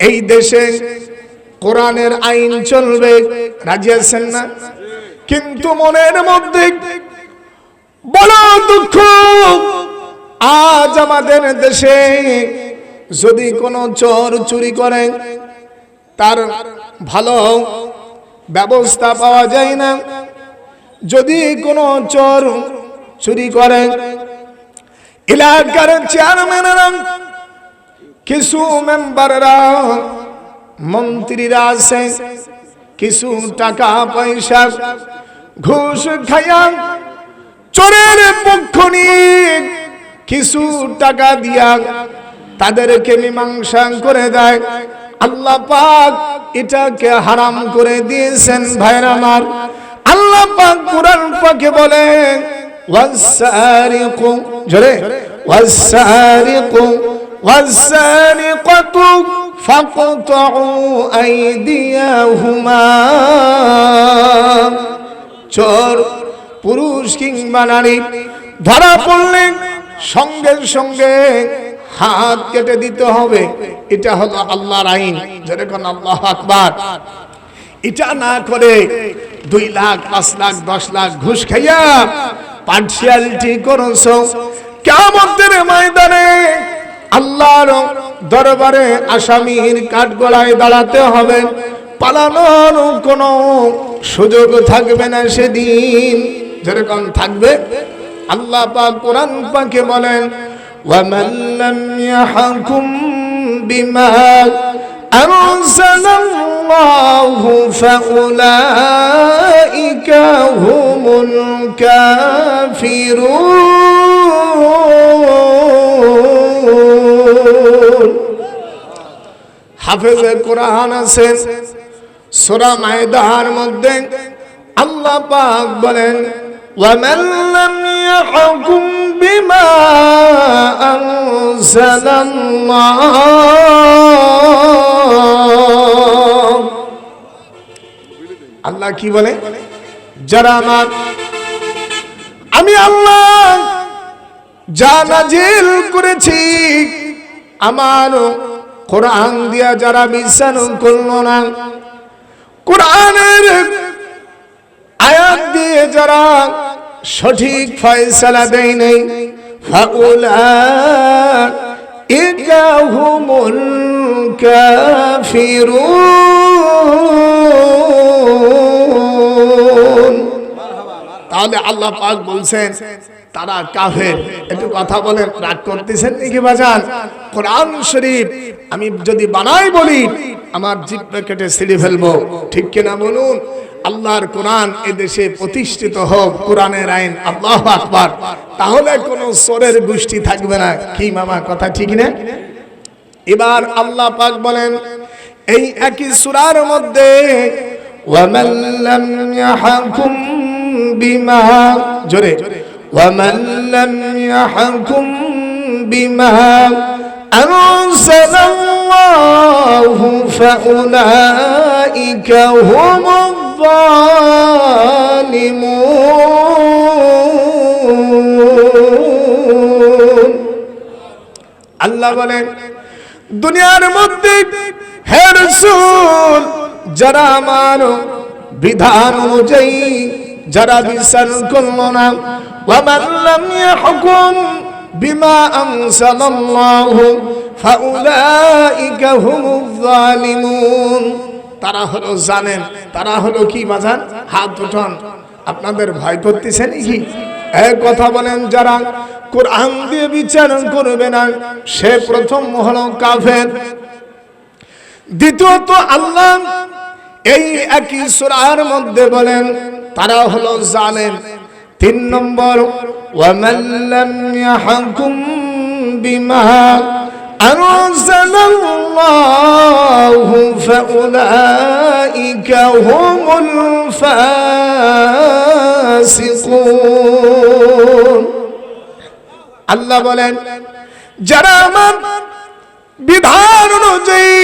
এই দেশে কোরআনের আইন চলবে, রাজি আছেন না? কিন্তু মনের মধ্যে বড় দুঃখ, আজ আমাদের দেশে যদি কোনো চোর চুরি করে, তার ভালো ব্যবস্থা পাওয়া যায় না। যদি কোনো চোর চুরি করে, এলাকার চেয়ারম্যানেরা কিছু মেম্বাররা মন্ত্রীরা আছে, কিছু টাকা পয়সা ঘুষ খাইয়া চোরের পক্ষ কিছু টাকা দিয়া তাদেরকে মীমাংসা করে দেয়। আল্লাহ পাক এটাকে হারাম করে দিয়েছেন ভাইরা আমার। আল্লাহ পাক কোরআন পাকে বলেন ওয়াসারিকু জোরে ওয়াসারিকু والسارقة فاقطعوا أيديهما চোর পুরুষ কিংবা নারী ধরা পড়লে সঙ্গে সঙ্গে হাত কেটে দিতে হবে এটা হলো আল্লাহর আইন যেরকম আল্লাহ আকবার এটা না করে দুই লাখ পাঁচ লাখ দশ লাখ ঘুষ খাইয়া পার্সিয়ালিটি করছ কেমতের ময়দানে আল্লাহর দরবারে আসামির কাঠগড়ায় দাঁড়াতে হবে পালানোর কোনো সুযোগ থাকবে না সেদিন যেরকম থাকবে আল্লাহ পাক কোরআন পাকে বলেন ومن لم يحكم بما أنزل الله فأولئك هم الكافرون হাফেজে কোরআন আছেন সূরা মায়দার মধ্যে আল্লাহ পাক বলেন ومن لم يحكم بما أنزل الله আল্লাহ কি বলে যারা আমার আমি আল্লাহ যা নাজিল করেছি আমার কোরআন দিয়া যারা বিশ্বাস করল না, কোরআনের আয়াত দিয়ে যারা সঠিক ফয়সালা দেয় নেই ফাউলা তাহলে আল্লাহ পাক বলছেন তারা কাফের। একটু কথা বলেন রাগ করতেছেন নাকি বাজান? কোরআন শরীফ আমি যদি বানাই বলি, আমার জিব্বে কেটে ছিঁড়ে ফেলব। ঠিক কিনা বলুন? আল্লাহর কোরআন এ দেশে প্রতিষ্ঠিত হোক, কোরআনের আইন আল্লাহ আকবার। তাহলে কোনো সোরের গোষ্ঠী থাকবে না। কি মামা, কথা ঠিক না? এবার আল্লাহ পাক বলেন, এই একই সূরার মধ্যে ওয়ামান লাম ইয়াহকুম বিমা জোরে ওয়ামান লাম ইয়াহকুম বিমা أنزل الله فأولئك هم الظالمون আল্লাহ বলেন দুনিয়ার মধ্যে হে রাসূল যারা আমার বিধান অনুযায়ী যারা বিশ্বাস করল না ইয়াহকুম বিমা তারা হলো জানেন তারা হলো কি বাজান হাত উঠান। আপনাদের ভয় করতেছে নাকি? এক কথা বলেন যারা কোরআন দিয়ে বিচার করবে না, সে প্রথম হলো কাফের। দ্বিতীয়ত আল্লাহ এই একই সূরার মধ্যে বলেন তারা হলো জালেম। তিন নম্বর ওয়ামাল্লাম ইয়াহকুম বিমা আনজালাল্লাহু ফাউলাইকা হুমুল ফাসিকুন। আল্লাহ বলেন, যারা আমার বিধান অনুযায়ী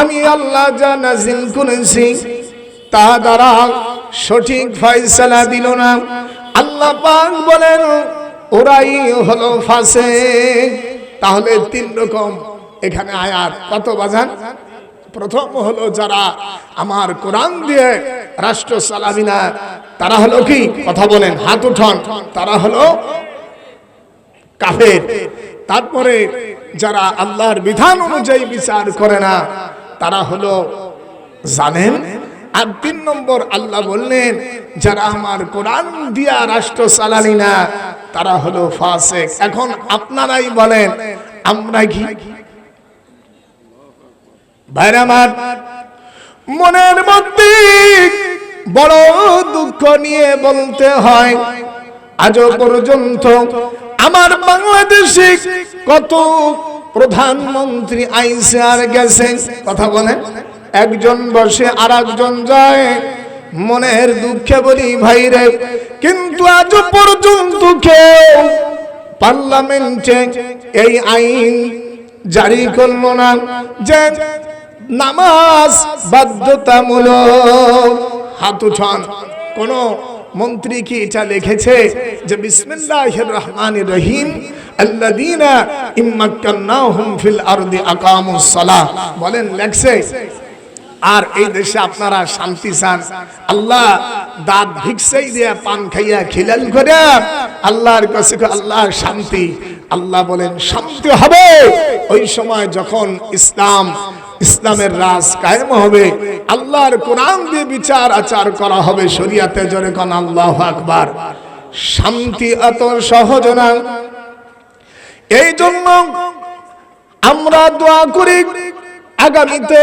আমি আল্লাহ যা নাজিল করেছি তা দ্বারা সঠিক ফয়সালা দিল না। আল্লাহ পাক বলেন, ওরাই হলো ফাসে তাহলে তিন রকম এখানে আয়াত কত বাজান? প্রথম হলো যারা আমার কোরআন দিয়ে রাষ্ট্র চালাবি না, তারা হলো কি? কথা বলেন, হাত উঠান। তারা হলো কাফের। তারপরে যারা আল্লাহর বিধান অনুযায়ী বিচার করে না, তারা হলো জানেন আর তিন নম্বর আল্লাহ বললেন, যারা আমার কোরআন দিয়া রাষ্ট্র চালানি না, তারা হলো ফাসেক। এখন আপনারাই বলেন, আমরা কি? মনের মধ্যে বড় দুঃখ নিয়ে বলতে হয়, আজও পর্যন্ত আমার বাংলাদেশে কত প্রধানমন্ত্রী আইসে আর গেছে, কথা বলেন। একজন বসে আর একজন যায়, মনের দুঃখে বলি ভাইরে কিন্তু আজও পর্যন্ত কেউ পার্লামেন্টে এই আইন জারি করল না যে নামাজ বাধ্যতামূলক হাত উঠান। কোন মন্ত্রী কি এটা লিখেছে যে, বিসমিল্লাহির রহমানির রহিম, আল্লাযীনা ইম্মাক্কান্নাহুম ফিল আরদি আকামুস সালাহ বলেন, লেখছে আর এই দেশে আপনারা শান্তি চান। আল্লাহ দাঁত ভিক্ষাই দিয়া পান খাইয়া খিলাল করে। আল্লাহর কাছে আল্লাহ, শান্তি। আল্লাহ বলেন, শান্তি হবে। ওই সময় যখন ইসলাম, ইসলামের রাজ কায়েম হবে, আল্লাহর কোরআন দিয়ে বিচার আচার করা হবে শরিয়াতে জোরে কোন, আল্লাহ আকবার। শান্তি এত সহজ না। এই জন্য আমরা দোয়া করি, আগামীতে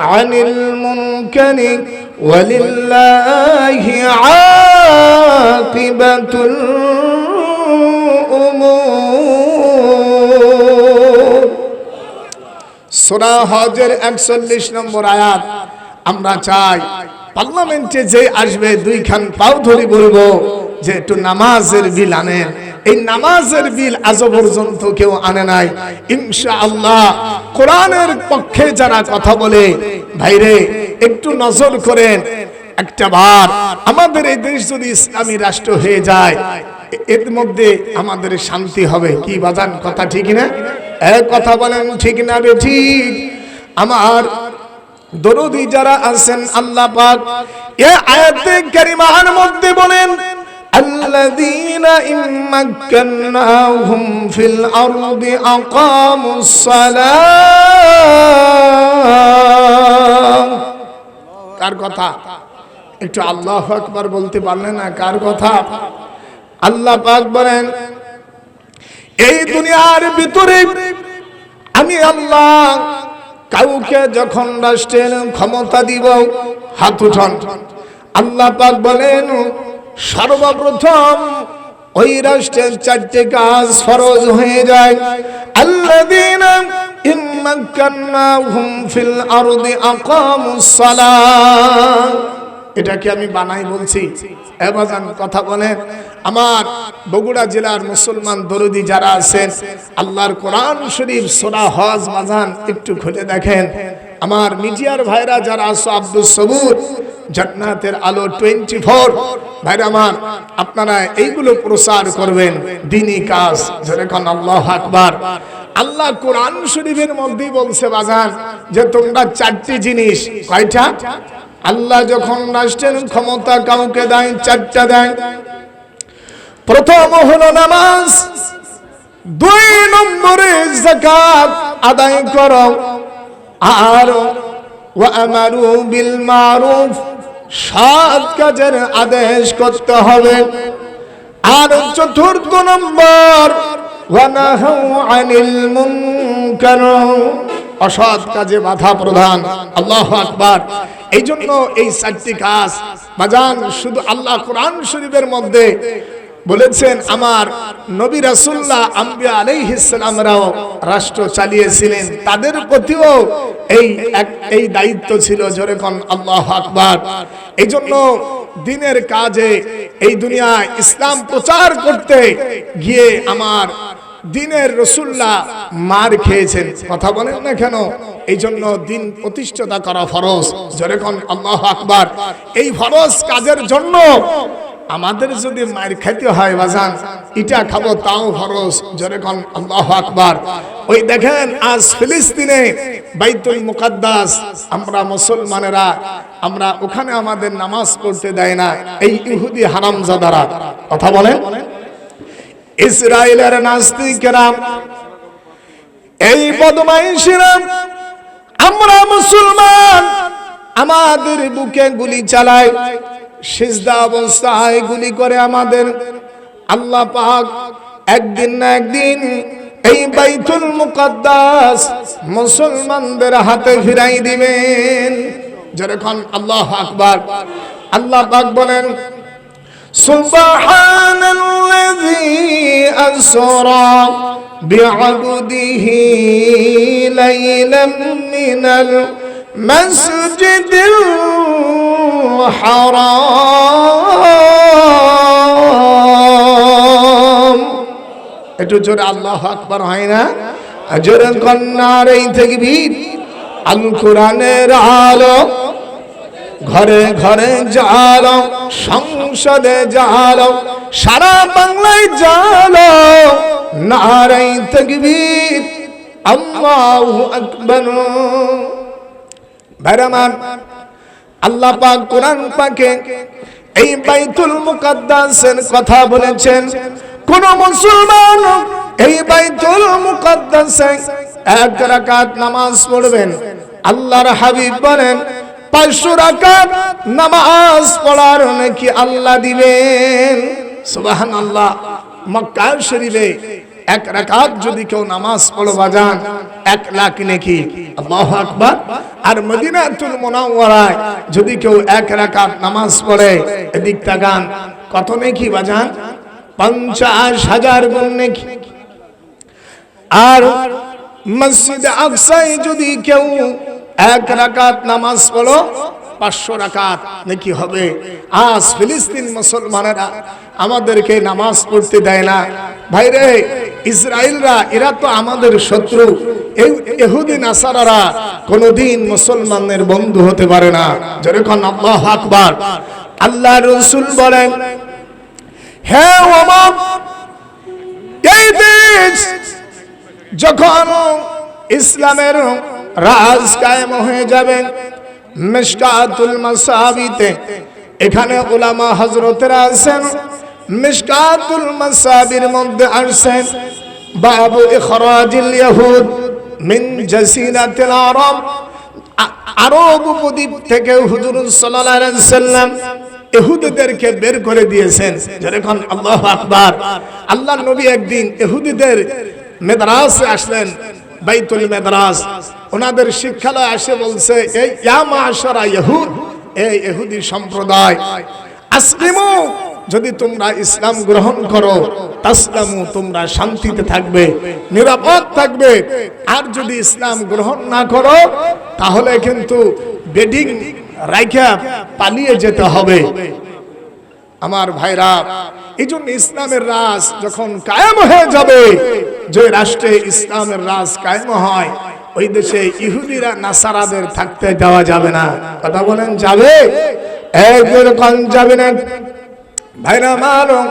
عن المنكر ولله عاقبة الأمور সোরা হজের একচল্লিশ নম্বর আয়াত আমরা চাই পার্লামেন্টে যে আসবে দুইখান পাও ধরি বলবো যে একটু নামাজের বিল আনেন এই নামাজের বিল আজ পর্যন্ত কেউ আনে নাই। ইনশা আল্লাহ কোরআনের পক্ষে যারা কথা বলে, ভাইরে, একটু নজর করেন, একটা বার, আমাদের এই দেশ যদি ইসলামী রাষ্ট্র হয়ে যায়, এর মধ্যে আমাদের শান্তি হবে। কি বাজান, কথা ঠিক না? এক কথা বলেন ঠিক না বে ঠিক। আমার দরদি যারা আছেন, আল্লাহ পাক, এ আয়াতে কারিমার মধ্যে বলেন الذين إن مكناهم في الأرض أقاموا الصلاة কার কথা একটু আল্লাহ আকবার বলতে পারলেন না কার কথা আল্লাহ পাক বলেন এই দুনিয়ার ভিতরে আমি আল্লাহ কাউকে যখন রাষ্ট্রের ক্ষমতা দিব হাত উঠান আল্লাহ পাক বলেন সর্বপ্রথম ওই রাষ্ট্রের চারটে কাজ ফরজ হয়ে যায়। আল্লাযীনা ইম্মাক্কান্নাহুম ফিল আরদি আকামুস সালাহ এটা কি আমি বানাই বলছি। এবাজান কথা বলেন আমার বগুড়া জেলার মুসলমান দরদি যারা আছেন, আল্লাহর কোরআন শরীফ, সোরা হজ, বাজান একটু খুলে দেখেন। আমার মিডিয়ার ভাইরা যারা আছো আব্দুল সবুর জান্নাতের আলো টোয়েন্টি ফোর ভাইরা আমার, আপনারা এইগুলো প্রচার করবেন দিনী কাজ যেরকম আল্লাহ আকবার। আল্লাহ কোরআন শরীফের মধ্যেই বলছে বাজান, যে তোমরা চারটি জিনিস, কয়টা? আল্লাহ যখন রাষ্ট্রের ক্ষমতা কাউকে দেয়, চারটা দেয়। প্রথম হলো নামাজ, দুই নম্বরে জাকাত আদায় করো। আর ওয়ামারু বিল মারুফ সৎ কাজের আদেশ করতে হবে। আর চতুর্থ নম্বর অসৎ কাজে বাধা প্রধান আল্লাহ আকবার। এই জন্য এই চারটি কাজ বাজান শুধু আল্লাহ কোরআন শরীফের মধ্যে বলেছেন, আমার নবী রাসুল্লাহ আম্বিয়া আলাইহিসসালামরাও রাষ্ট্র চালিয়েছিলেন। তাদের প্রতিও এই এক, এই দায়িত্ব ছিল যেরকম আল্লাহ আকবার। এই জন্য দিনের কাজে এই দুনিয়ায় ইসলাম প্রচার করতে গিয়ে আমার দিনের রসুল্লাহ মার খেয়েছেন। কথা বলেন না কেন? এই জন্য দিন প্রতিষ্ঠাতা করা ফরজ। যেরকম আল্লাহ আকবার। এই ফরজ কাজের জন্য আমাদের যদি মায়ের খেতে হয় বাজান, ইটা খাব তাও ফরজ। যেরকম আল্লাহ আকবার। ওই দেখেন, আজ ফিলিস্তিনে বাইতুল মুকাদ্দাস, আমরা মুসলমানেরা, আমরা ওখানে আমাদের নামাজ পড়তে দেয় না, এই ইহুদি হারামজাদারা। কথা বলেন? ইসরায়েলের নাস্তিকেরা, এই বদমাইশিরা, আমরা মুসলমান, আমাদের বুকে গুলি চালায়। সিজদা অবস্থা এগুলি করে আমাদের। আল্লাহ পাক একদিন না একদিন এই বাইতুল মুকদ্দাস মুসলমানদের হাতে ফিরাই দিবেন। যেরকম আল্লাহ আকবার। আল্লাহ পাক বলেন, সুবহানাল্লাযী আসরা বিআবদিহি লাইলাম মিনাল من المسجد الحرام একটু জোরে আল্লাহ আকবার হয় না জোরে কন্যার এই থেকে ভিড় আল কোরআনের আলো ঘরে ঘরে জালো সংসদে জালো সারা বাংলায় জালো নারাই তকবীর আল্লাহু আকবার ভাইরামান আল্লাহ পাক কোরআন পাকে এই বাইতুল মুকাদ্দাসের কথা বলেছেন। কোন মুসলমান এই বাইতুল মুকাদ্দাসে এক রাকাত নামাজ পড়বেন। আল্লাহর হাবিব বলেন, পাঁচশো রাকাত নামাজ পড়ার নাকি আল্লাহ দিবেন। সুবাহান আল্লাহ মক্কা শরীফে এক রাকাত যদি কেউ নামাজ পড়ো বাজান, এক লাখ নাকি। আল্লাহু আকবার। আর মদিনাতুল মুনাওয়ারায় যদি কেউ এক রাকাত নামাজ পড়ে, এদিক তাকান, কত নাকি বাজান? পঞ্চাশ হাজার গুণ নাকি। আর মসজিদ আকসায় যদি কেউ এক রাকাত নামাজ পড়ো, পাঁচশো রাকাত নাকি হবে। আজ ফিলিস্তিন মুসলমানেরা আমাদেরকে নামাজ পড়তে দেয় না। ভাইরে ইসরায়েলরা এরা তো আমাদের শত্রু। এই এহুদি, নাসারারা কোনোদিন মুসলমানের বন্ধু হতে পারে না। যেরকম আল্লাহ আকবার। আল্লাহ রসুল বলেন হ্যাঁ ওমর, এই দেশ যখন ইসলামের রাজ কায়েম হয়ে যাবে, মিশকাতুল মাসাবিতে, এখানে ওলামা হজরতেরা আছেন মিশকাতুল মাসাবির মধ্যে আসছেন বাবু ইখরাজিল ইয়াহুদ মিন জাসিরাতিল আরব। আরব উপদ্বীপ থেকে হুজুর সাল্লাল্লাহু আলাইহি সাল্লাম ইহুদিদেরকে বের করে দিয়েছেন। যেরকম আল্লাহ আকবার। আল্লাহ নবী একদিন ইহুদিদের মেদরাসে আসলেন, বাইতুল মেদরাস। ওনাদের শিক্ষালয় আসে বলছে, এই ইয়া মাশারা ইহুদ এই ইহুদি সম্প্রদায়, আসলিমু যদি তোমরা ইসলাম গ্রহণ করো, তাসলামু তোমরা শান্তিতে থাকবে, নিরাপদ থাকবে। আর যদি ইসলাম গ্রহণ না করো, তাহলে কিন্তু বেডিং রাইখা পালিয়ে যেতে হবে। আমার ভাইরা এই জন্য ইসলামের রাজ যখন কায়েম হয়ে যাবে, যে রাষ্ট্রে ইসলামের রাজ কায়েম হয়, ওই দেশে ইহুদিরা নাসারাদের থাকতে দেওয়া যাবে না। কথা বলেন যাবে? একরকম যাবে না। ভাইরা মারো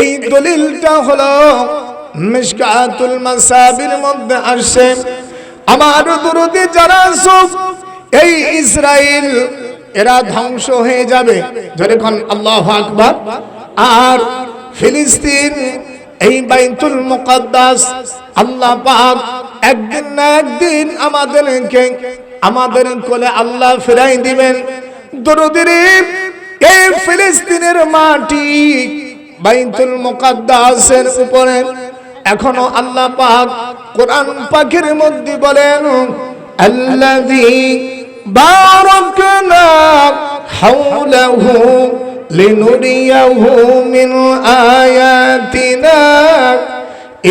এই দলিলটা হলো মাসাবির মধ্যে আমার দুরুদি যারা এই এরা ধ্বংস হয়ে যাবে। যেরকম আল্লাহ আর ফিলিস্তিন, এই বাইতুল মুকাদ্দাস, আল্লাহ পাক একদিন না একদিন আমাদেরকে, আমাদের কোলে আল্লাহ ফেরাই দিবেন। দরুদির এই ফিলিস্তিনের মাটি বাইতুল মুকাদ্দাসের উপরে। এখনও আল্লাহ পাক কোরআন পাখির মধ্যে বলেন, আল্লাযী বারাকনা হাওলাহু লিনুরিয়াহু মিন আয়াতিনা,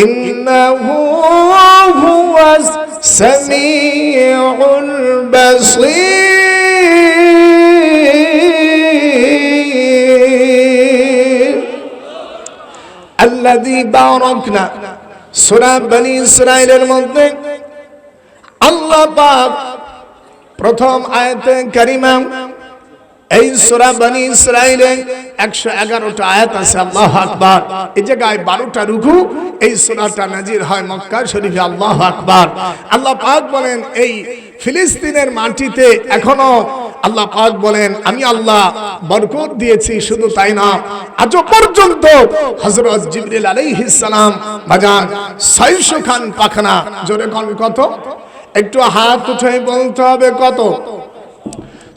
ইন্নাহু হুয়াস সামিউল বাসীর। আল্লাদি বা আল্লাহ প্রথম আয়তে কারিমা এই সূরা বনি ইসরাইলে 111টা আয়াত আছে, আল্লাহু আকবার। এই জায়গায় 12টা রুকু, এই সূরাটা নাজির হয় মক্কা শরীফে, আল্লাহ আকবার। আল্লাহ পাক বলেন, এই ফিলিস্তিনের মাটিতে এখনও আল্লাহ পাক বলেন, আমি আল্লাহ বরকত দিয়েছি, শুধু তাই না আজ পর্যন্ত হযরত জিবরিল আলাইহিস সালাম বাজান 600 খান পাখনা। জোরে কত? একটু হাত উঠে বলতে হবে কত?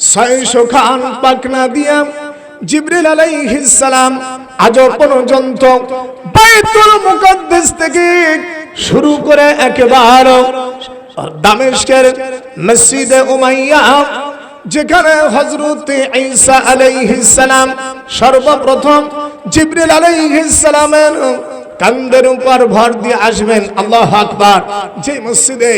ছয়শো খান পাকনা দিয়া জিবরিল আলাইহিস সালাম আজ পর্যন্ত বাইতুল মুকদ্দাস থেকে শুরু করে একেবারে দামেস্কের মসজিদে উমাইয়া, যেখানে হযরত ঈসা আলাইহিস সালাম সর্বপ্রথম জিবরিল আলাইহিস কান্দের উপর ভর দিয়ে আসবেন, আল্লাহ আকবার। যে মসজিদে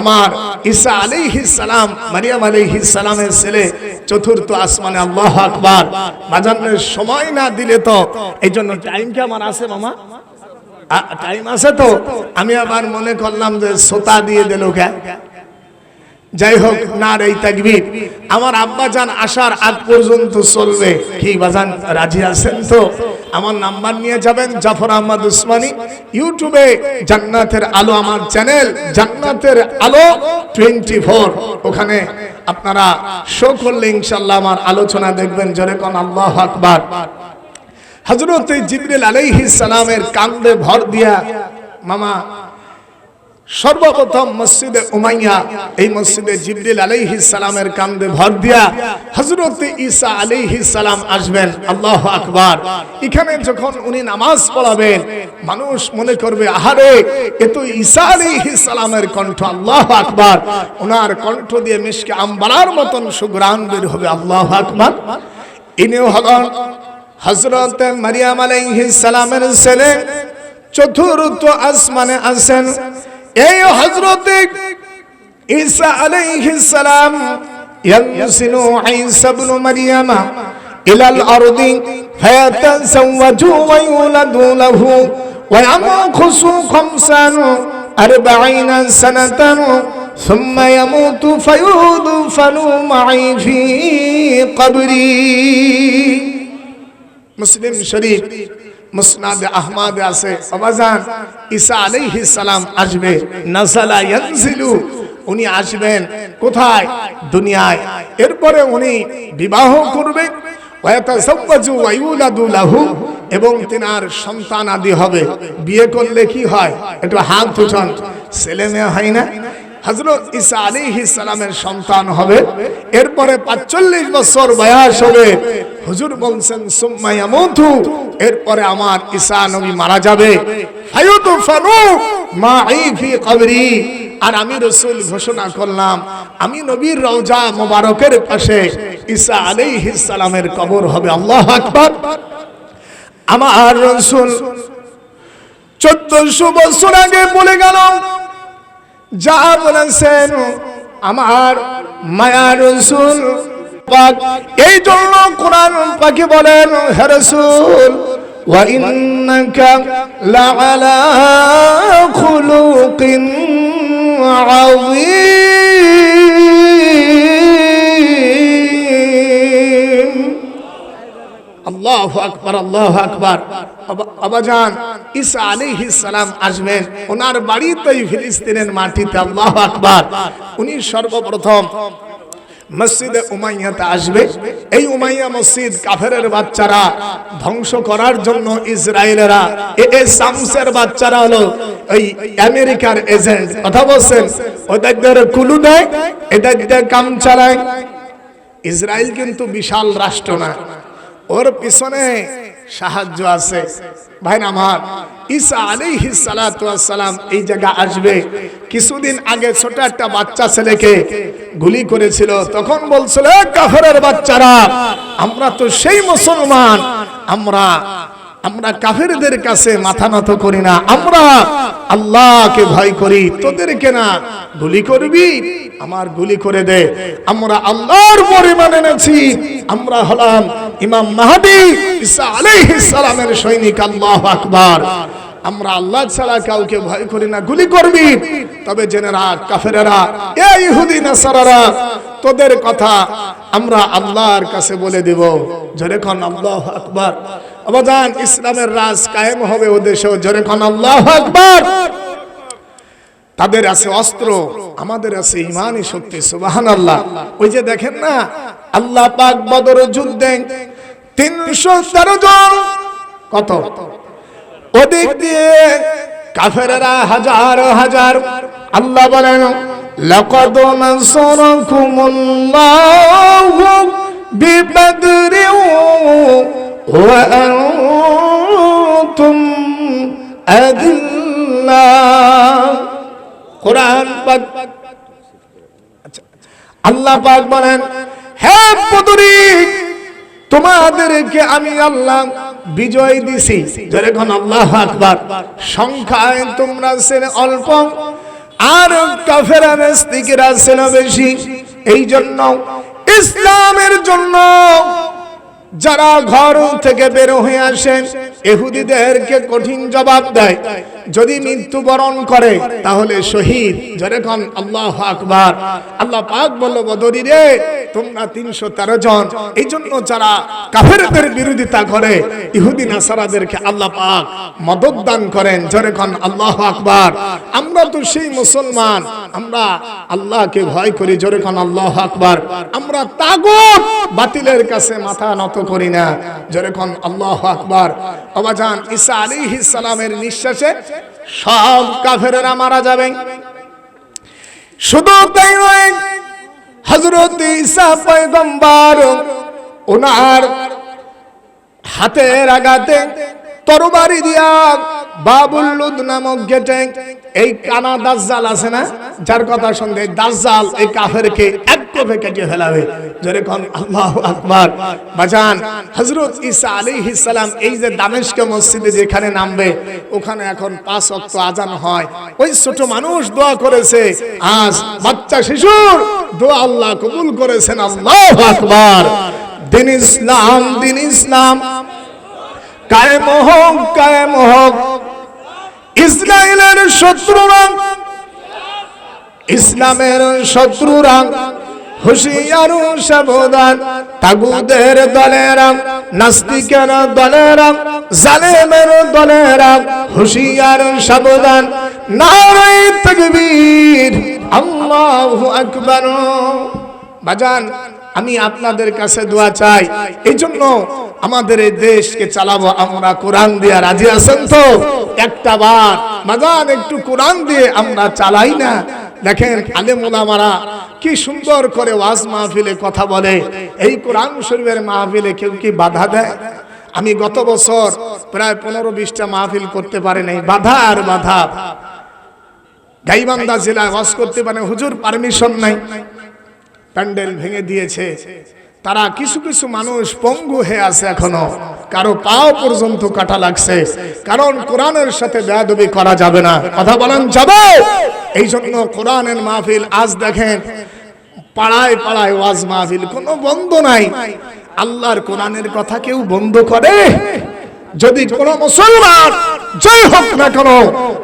আমার ঈসা আলাইহি সালাম, মারিয়াম আলাইহি সালামের ছেলে, চতুর্থ আসমানে আল্লাহ আকবার। বাজানের সময় না দিলে তো এই জন্য টাইম কি আমার আছে মামা? টাইম আছে তো? আমি আবার মনে করলাম যে, সোতা দিয়ে দিল কে? যাই হোক না এই তাকবীর। আমার আব্বা জান আসার আগ পর্যন্ত চলবে। কি বাজান, রাজি আছেন তো? আমার নাম্বার নিয়ে যাবেন জাফর আহমদ উসমানী। ইউটিউবে জান্নাতের আলো আমার চ্যানেল, জান্নাতের আলো টোয়েন্টি ওখানে আপনারা শো করলে ইনশাল্লাহ আমার আলোচনা দেখবেন, জোরে কোন আল্লাহ আকবার। হজরত জিবরিল আলাইহিস সালামের কান্দে ভর দিয়া মামা সর্বপ্রথম মসজিদে উমাইয়া, এই মসজিদে জিবরিল আলাইহিস সালামের কান্দে ভর দিয়া হযরত ঈসা আলাইহিস সালাম আসবেন। আল্লাহু আকবার। এখানে যখন উনি নামাজ পড়াবেন, মানুষ মনে করবে, আহারে, এ তো ঈসা আলাইহিস সালামের কণ্ঠ, আল্লাহু আকবার। ওনার কণ্ঠ দিয়ে মিশকে আম্বালার মতন সুগ্রাণ বের হবে, আল্লাহু আকবার। ইনিও হলেন হযরত মারিয়াম আলাইহিস সালামের ছেলে, চতুর্থ আসমানে আছেন। এই হযরত ঈসা আলাইহিস সালাম ইয়ানসিলু ঈসা ইবনে মারইয়াম ইলা আল আরদি ফায়াতাযাওয়াজু ওয়া ইউলাদু লাহু ওয়া ইয়ামকুসু খামসান আরবাঈনা সানাতান ثم يموت فيدفن معي في قبري মুসলিম শরীফ মুসনাদ আহমদ আছে। আবাজান ঈসা আলাইহিস সালাম আসবে। নাসালা ইয়ানজিলু, উনি আসবেন কোথায়? দুনিয়ায়। এরপরে উনি বিবাহ করবে ওয়াতাসাওয়াজু ওয়া ইউলাদু লাহু, এবং তিনার সন্তান আদি হবে। বিয়ে করলে কি হয়? একটু হাত উঠান। ছেলে মেয়ে হয় না? হজরত ঈসা আলাইহিস সালামের সন্তান হবে। এরপরে 45 বছর বয়স হবে। হুজুর বলছেন, সুম্মা ইয়ামুতু। এরপরে আমার ঈসা নবী মারা যাবে। আর আমি রসুল ঘোষণা করলাম, আমি নবীর রওজা মোবারকের পাশে ঈসা আলাইহিস কবর হবে। আল্লাহু আকবার। আমার রসুল চোদ্দশো বছর আগে বলে গেলাম যা বলেছেন আমার মায়ার রসুল পাক এই জন্য কোরআন পাকে বলেন হে রসুল وإنك لعلى خلق عظيم বাচ্চারা ধ্বংস করার জন্য ইসরায়েলেরা, এ সামসের বাচ্চারা হলো এই আমেরিকার এজেন্ট। কথা বলছেন? ওদের কুলু দেয় এদের কাম চালায়। ইসরায়েল কিন্তু বিশাল রাষ্ট্র না। ওর পিছনে সাহায্য আছে। ভাই আমার ঈসা আলাইহিস সালাতু সালাম এই জায়গা আসবে। কিছুদিন আগে ছোট একটা বাচ্চা ছেলেকে গুলি করেছিল। তখন বলছিল কাহরের বাচ্চারা, আমরা তো সেই মুসলমান, আমরা আমরা কাফেরদের কাছে মাথা নত করি না। আমরা আল্লাহকে ভয় করি। তোদেরকে না গুলি করবি? আমার গুলি করে দে। আমরা আল্লাহর পরিমাণ এনেছি। আমরা হলাম ইমাম মাহাদি ঈসা আলাইহিস সৈনিক। আল্লাহ আকবার। আমরা আল্লাহ ছাড়া কাউকে ভয় করি না, গুলি করবি। তবে জেনে রাখ, কাফেরেরা, এ ইহুদি নাসারারা, তোদের কথা আমরা আল্লাহর কাছে বলে দেব। কোন, আল্লাহ আকবার। আবাজান ইসলামের রাজ কায়েম হবে ও দেশে জোরে কোন আল্লাহ আকবার তাদের আছে অস্ত্র আমাদের আছে ইমানই শক্তি সুবাহান আল্লাহ ওই যে দেখেন না আল্লাহ পাক বদর যুদ্ধে তিনশো তেরো জন কত ওদিক দিয়ে কাফেরেরা হাজার হাজার আল্লাহ বলেন لقد نصركم الله ببدر وأنتم أذلة কোরআন পাক আচ্ছা, আল্লাহ পাক বলেন হে বদরি তোমাদেরকে আমি আল্লাহ বিজয় দিছি যখন আল্লাহ আকবার সংখ্যায় তোমরা ছেলে অল্প আর কাফেরা নাস্তিকেরা ছিল বেশি এই জন্য ইসলামের জন্য যারা ঘর থেকে বের হয়ে আসেন, এহুদিদেরকে কঠিন জবাব দেয়। যদি মৃত্যুবরণ করে, তাহলে শহীদ। যেরকম আল্লাহ আকবার। আল্লাহ পাক বলল, বদরি রে তোমরা তিনশো তেরো জন। এই জন্য যারা কাফেরদের বিরোধিতা করে, ইহুদি, নাসারাদেরকে আল্লাহ পাক মদত দান করেন। যেরকম আল্লাহ আকবার। আমরা তো সেই মুসলমান, আমরা আল্লাহকে ভয় করি যেরকম আল্লাহ আকবার। আমরা তাগুত বাতিলের কাছে মাথা নত করি না। যেরকম আল্লাহ আকবার। আবাজান ঈসা আলাইহিস সালামের নিঃশ্বাসে সব কাফেরেরা মারা যাবেন শুধু তাই নয় হযরত ঈসা পয়গম্বর ওনার হাতের আগাতে তরবারি দিয়া বাবুল লুদ নামক গেটে এই কানা দাজ্জাল আছে না? যার কথা শুনতে দাজ্জাল এই কাফেরকে এক কোপে কেটে ফেলাবে জোরে কোন আল্লাহু আকবার বাজান হযরত ঈসা আলাইহিস সালাম এই যে দামেস্ক মসজিদে যেখানে নামবে, ওখানে এখন পাঁচ ওয়াক্ত আজান হয়۔ ওই ছোট মানুষ দোয়া করেছে। আজ বাচ্চা, শিশুর দোয়া আল্লাহ কবুল করেছেন। আল্লাহু আকবার। দিন ইসলাম দিন ইসলাম। কায়েম হোক কায়েম হোক। ইসরায়েলের শত্রুরা, ইসলামের শত্রুরা। হুশিয়ার সাবধান। তাগুদের নাস্তিকের জালেমের হুশিয়ার সাবধান। নারাই আল্লাহু আকবার। বাজান, আমি আপনাদের কাছে দোয়া চাই। এই জন্য আমাদের এই দেশকে চালাবো আমরা। কোরআন দিয়ে রাজি আছেন তো? একটা বার। বাজান, একটু কোরআন দিয়ে আমরা চালাই না। দেখেন আলেম মারা কি সুন্দর করে ওয়াজ মাহফিলে কথা বলে। এই কোরআন শরীফের মাহফিলে কেউ কি বাধা দেয়? আমি গত বছর প্রায় পনেরো বিশটা মাহফিল করতে পারে নাই। বাধা আর বাধা। গাইবান্দা জেলায় ওয়াজ করতে পারে হুজুর পারমিশন নাই। প্যান্ডেল ভেঙে দিয়েছে। তারা কিছু কিছু মানুষ পঙ্গু হয়ে আছে এখনও। কারও পাও পর্যন্ত কাটা লাগছে। কারণ কোরআনের সাথে বেয়াদবি করা যাবে না। কথা বলেন, যাবে! এই জন্য কোরআনের মাহফিল আজ দেখেন, পাড়ায় পাড়ায় ওয়াজ মাহফিল, কোনো বন্ধ নাই। আল্লাহর কোরআনের কথা কেউ বন্ধ করে। যদি কোন মুসলমান জয় হোক না কেন,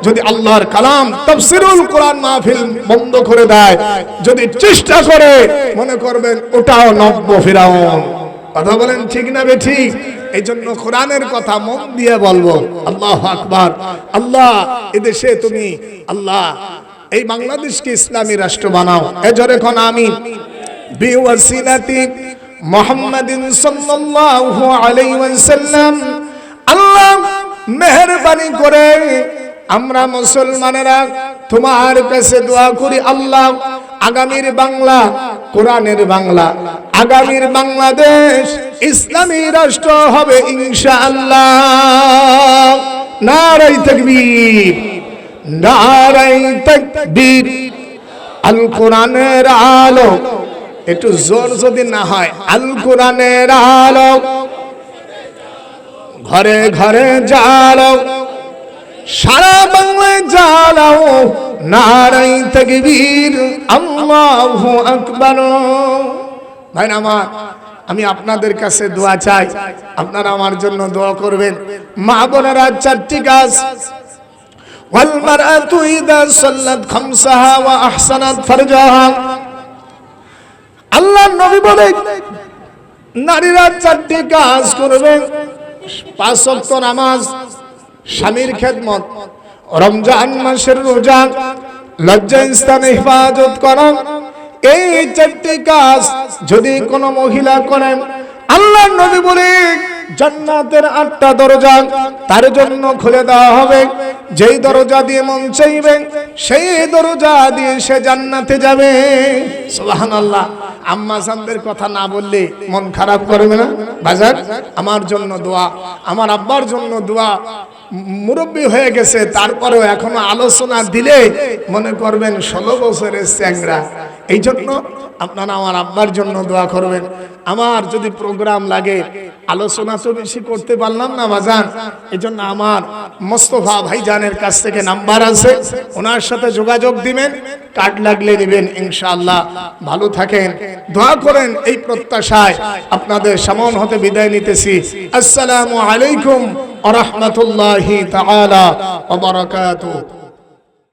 যদি আল্লাহর কালাম তাফসিরুল কোরআন মাহফিল বন্ধ করে দেয়, যদি চেষ্টা করে, মনে করবেন ওটাও নব্য ফিরাউন। কথা বলেন ঠিক না বে ঠিক এই জন্য কোরআনের কথা মন দিয়ে বলব। আল্লাহ আকবার। আল্লাহ, এদেশে তুমি আল্লাহ, এই বাংলাদেশকে ইসলামী রাষ্ট্র বানাও। এজরে কোন আমি বিওয়াসিলাতি মুহাম্মাদিন সাল্লাল্লাহু আলাইহি ওয়াসাল্লাম। আল্লাহ মেহরবানি করে, আমরা মুসলমানেরা তোমার কাছে দোয়া করি আল্লাহ, আগামীর বাংলা, কোরআনের বাংলা, আগামীর বাংলাদেশ ইসলামী রাষ্ট্র হবে ইনশাআল্লাহ। নারাই তাকবীর নারাই তাকবীর। আল কোরআনের আলো, একটু জোর যদি না হয়, আল কোরআনের আলো। ঘরে ঘরে জালো সারা বাংলায় জালাও নারাই তাকবীর আল্লাহু আকবার ভাই আমার আমি আপনাদের কাছে দোয়া চাই আপনারা আমার জন্য দোয়া করবেন মা বোনেরা চারটি কাজ والمرأة إذا صلت خمسها وأحسنت فرجها আল্লাহ নবী বলে নারীরা চারটি কাজ করবে পাঁচ অক্ত নামাজ, স্বামীর খেদমত, রমজান মাসের রোজা, লজ্জা হেফাজত করা, এই চারটি কাজ যদি কোন মহিলা করেন, আল্লাহ নবী বলে, জান্নাতের আটটা দরজা তার জন্য খুলে দেওয়া হবে। যেই দরজা দিয়ে মন চাইবে, সেই দরজা দিয়ে সে জান্নাতে যাবে। সুবহানাল্লাহ। আম্মা সানদের কথা না বললে মন খারাপ করবে না? বাজার, আমার জন্য দোয়া, আমার আব্বার জন্য দোয়া মুরব্বী হয়ে গেছে, তারপরেও এখনও আলোচনা দিলে মনে করবেন ষোলো বছরের চ্যাংরা। এই জন্য আপনারা আমার আব্বার জন্য দোয়া করবেন। আমার যদি প্রোগ্রাম লাগে, আলোচনা তো বেশি করতে পারলাম না বাজান। জন্য আমার মোস্তফা ভাইজানের কাছ থেকে নাম্বার আছে, ওনার সাথে যোগাযোগ দিবেন, কার্ড লাগলে নেবেন ইনশাআল্লাহ। ভালো থাকেন। দোয়া করেন এই প্রত্যাশায়। আপনাদের সামন হতে বিদায় নিতেছি। আসসালামু আলাইকুম আ রহমতুল্লাহি الله تعالى وبركاته.